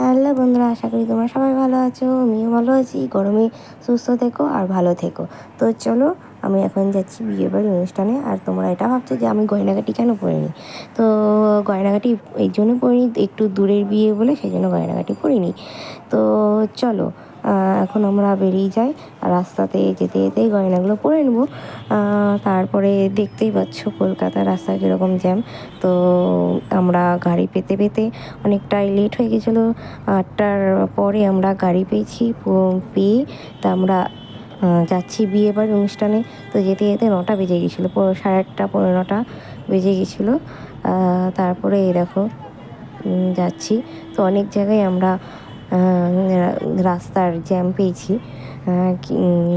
Hello বন্ধুরা, আশা করি তোমরা সবাই ভালো আছো, আমিও ভালো আছি, গরমে সুস্থ থেকো আর ভালো থেকো। তো চলো, আমি এখন যাচ্ছি বিয়ে বাড়ির অনুষ্ঠানে আর তোমরা এটা ভাবছ যে আমি গয়নাগাটি কেন পরিনি? তো গয়নাগাটি এই জন্য পরিনি, একটু দূরের বিয়ে বলে সেই জন্য গয়নাগাটি পরিনি। তো চলো এখন আমরা বেরিয়ে যাই রাস্তাতে যেতে যেতেই গয়নাগুলো পরে নেব। তারপরে দেখতেই পাচ্ছ কলকাতার রাস্তা কীরকম জ্যাম তো আমরা গাড়ি পেতে পেতে অনেকটাই লেট হয়ে গেছিল। আটটার পরে আমরা গাড়ি পেয়েছি পেয়ে তা আমরা যাচ্ছি বিয়ে বাড়ির অনুষ্ঠানে। তো যেতে যেতে নটা বেজে গেছিল সাড়ে আটটা পনেরো নটা বেজে গেছিল। তারপরে এই দেখো যাচ্ছি। তো অনেক জায়গায় আমরা রাস্তার জ্যাম পেয়েছি।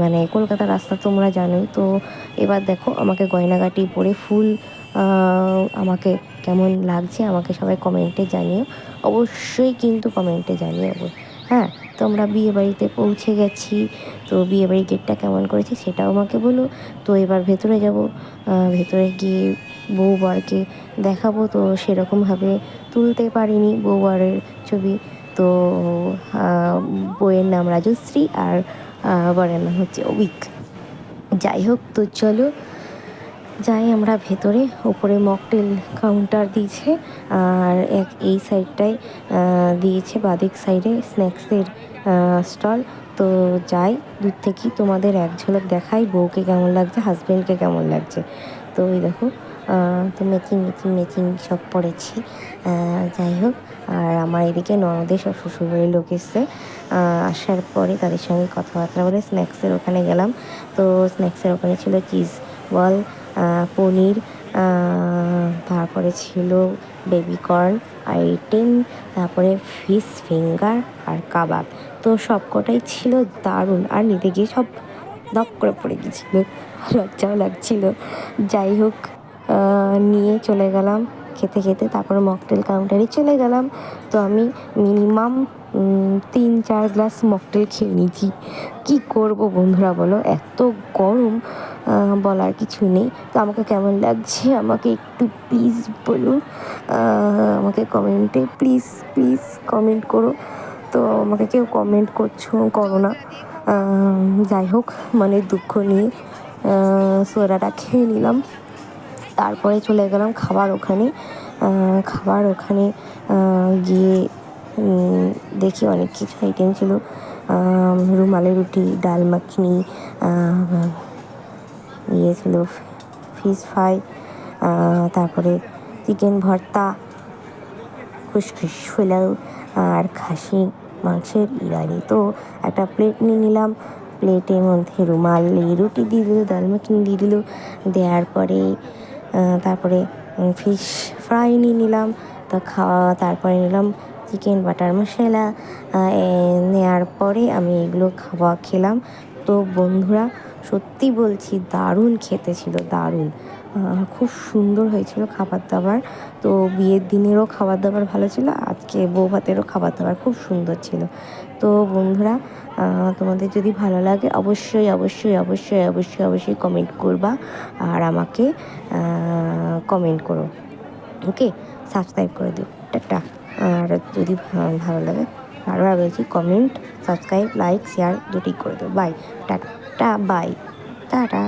মানে কলকাতার রাস্তা তোমরা জানোই। তো এবার দেখো, আমাকে গয়নাগাটি পরে ফুল আমাকে কেমন লাগছে আমাকে সবাই কমেন্টে জানিও। অবশ্যই কিন্তু কমেন্টে জানিও হ্যাঁ তো আমরা বিয়েবাড়িতে পৌঁছে গেছি। তো বিয়ে বাড়ির গেটটা কেমন করেছে সেটাও আমাকে বলো। তো এবার ভেতরে যাব। ভেতরে গিয়ে বউ বরকে দেখাবো। তো সেরকমভাবে তুলতে পারিনি বউ বরের ছবি। তো বইয়ের নাম রাজশ্রী আর বরের নাম হচ্ছে অবিক যাই হোক, তো চলো যাই আমরা ভেতরে। ওপরে মকটেল কাউন্টার দিয়েছে আর এক, এই সাইডটায় দিয়েছে বাদিক সাইডে স্ন্যাক্সের স্টল তো যাই, দূর থেকেই তোমাদের এক ঝলক দেখাই, বউকে কেমন লাগছে হাজব্যান্ডকে কেমন লাগছে। তো ওই দেখো তো ম্যাচিং ম্যাচিং ম্যাচিং সব পড়েছি। যাই হোক, আর আমার এদিকে ননদের সব শ্বশুরবাড়ির লোক এসছে। আসার পরে তাদের সঙ্গে কথাবার্তা বলে স্ন্যাক্সের ওখানে গেলাম। তো স্ন্যাক্সের ওখানে ছিল চিজ বল পনির তারপরে ছিল বেবি বেবিকর্ন আইটেম তারপরে ফিশ ফিঙ্গার আর কাবাব। তো সব কটাই ছিল দারুণ। আর নিতে গিয়ে সব দপ করে পড়ে গেছিল লজ্জাও লাগছিল। যাই হোক নিয়ে চলে গেলাম খেতে খেতে, তারপর মকটেল কাউন্টারে চলে গেলাম। তো আমি মিনিমাম তিন চার গ্লাস মকটেল খেয়ে নিয়েছি। কী করব বন্ধুরা বলো? এত গরম বলার কিছু নেই। তো আমাকে কেমন লাগছে আমাকে একটু প্লিজ বলুন। আমাকে কমেন্টে প্লিজ প্লিজ কমেন্ট করো। তো আমাকে কেউ কমেন্ট করছ, করো না। যাই হোক মানে দুঃখ নিয়ে সোয়েটারটা খেয়ে নিলাম। তারপরে চলে গেলাম খাবার ওখানে। খাবার ওখানে গিয়ে দেখি অনেক কিছু আইটেম ছিল। রুমালি রুটি, ডাল মাখনি ইয়ে ছিল ফিশ ফ্রাই তারপরে চিকেন ভর্তা, খুশখুশ পোলাও আর খাসি মাংসের ইরানি। তো একটা প্লেট নিয়ে নিলাম। প্লেটের মধ্যে রুমাল, রুটি দিয়ে দিল, ডাল মাখনি দিয়ে দিল। দেওয়ার পরে তারপরে ফিশ ফ্রাই নিয়ে নিলাম, তো খাওয়া, তারপরে নিলাম চিকেন বাটার মশলা নেওয়ার পরে আমি এগুলো খাওয়া খেলাম। তো বন্ধুরা সত্যি বলছি, দারুণ খেতে ছিল দারুণ খুব সুন্দর হয়েছিল খাবার দাবার তো বিয়ের দিনেরও খাবার দাবার ভালো ছিল, আজকে বউ ভাতেরও খাবার দাবার খুব সুন্দর ছিল। তো বন্ধুরা তোমাদের যদি ভালো লাগে, অবশ্যই অবশ্যই অবশ্যই অবশ্যই অবশ্যই কমেন্ট করবা আর আমাকে কমেন্ট করো। ওকে সাবস্ক্রাইব করে দিও। টাটা। আর যদি ভালো লাগে বারবার বলছি কমেন্ট সাবস্ক্রাইব লাইক শেয়ার দুটি করে দেবো বাই টাটা বাই টাটা